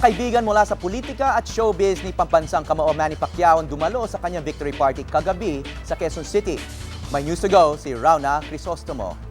Kaibigan mula sa politika at showbiz ni pambansang kamao Manny Pacquiao dumalo sa kanyang victory party kagabi sa Quezon City. May news to go si Rauna Crisostomo.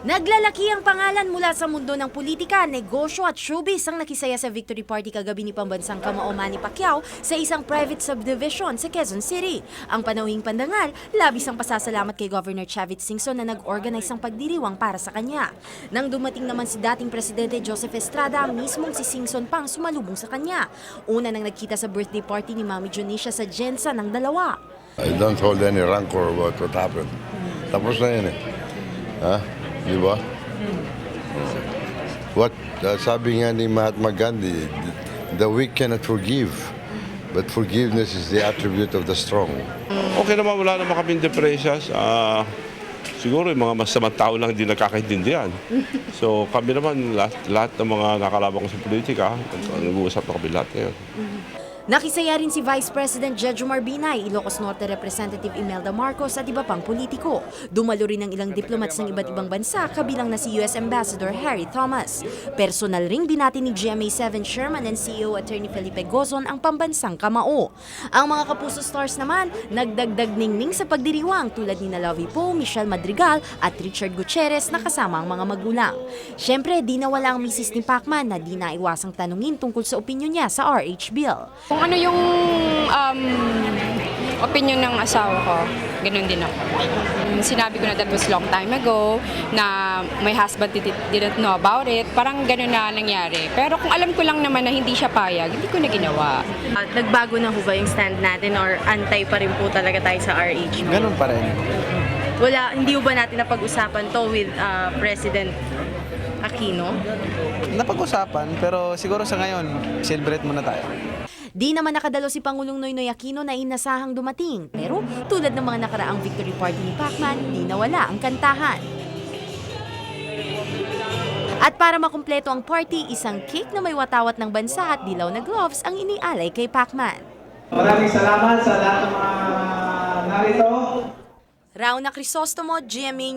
Naglalaki ang pangalan mula sa mundo ng politika, negosyo at showbiz ang nakisaya sa victory party kagabi ni pambansang kamao Manny Pacquiao sa isang private subdivision sa Quezon City. Ang panauhing pandangal, labis ang pasasalamat kay Governor Chavit Singson na nag-organize ng pagdiriwang para sa kanya. Nang dumating naman si dating Presidente Joseph Estrada, mismong si Singson pang sumalubong sa kanya. Una nang nagkita sa birthday party ni Mami Jonisha sa Jensa ng dalawa. I don't hold any rancor about what happened. Tapos na yun eh. Ha? Di ba? What, uh, sabi nga ni Mahatma Gandhi, the weak cannot forgive, but forgiveness is the attribute of the strong. Okay naman, wala naman kaming depressions. Ah, siguro yung mga masamang tao lang hindi nagkakaintindihan. So kami naman, lahat, lahat ng mga nakalaban ko sa politika, nag-uusap na kami lahat ngayon. Nakisaya rin si Vice President Jejo Marbinay, Ilocos Norte Representative Imelda Marcos at iba pang politiko. Dumalo rin ang ilang diplomats ng iba't ibang bansa kabilang na si US Ambassador Harry Thomas. Personal ring binati ni GMA7 Chairman and CEO Attorney Felipe Gozon ang pambansang kamao. Ang mga kapuso stars naman, nagdagdag ningning sa pagdiriwang tulad ni na Lovie Poe, Michelle Madrigal at Richard Gutierrez na kasama ang mga magulang. Siyempre, di nawala ang misis ni Pacman na di naiwasang tanungin tungkol sa opinion niya sa RH bill. Kung ano yung um, opinion ng asawa ko, ganun din ako. Sinabi ko na that was long time ago, na my husband did, didn't know about it, parang ganun na nangyari. Pero kung alam ko lang naman na hindi siya payag, hindi ko na ginawa. Uh, nagbago na ho ba yung stand natin or antay pa rin po talaga tayo sa RH? Ganun pa rin. Wala, hindi ba natin napag-usapan to with uh, President Aquino? Napag-usapan, pero siguro sa ngayon, celebrate muna tayo. Di naman nakadalo si Pangulong Noynoy Aquino na inasahang dumating. Pero tulad ng mga nakaraang victory party ni Pacman, di nawala ang kantahan. At para makumpleto ang party, isang cake na may watawat ng bansa at dilaw na gloves ang inialay kay Pacman. Maraming salamat sa lahat ng mga narito. Rauna Crisostomo, GMA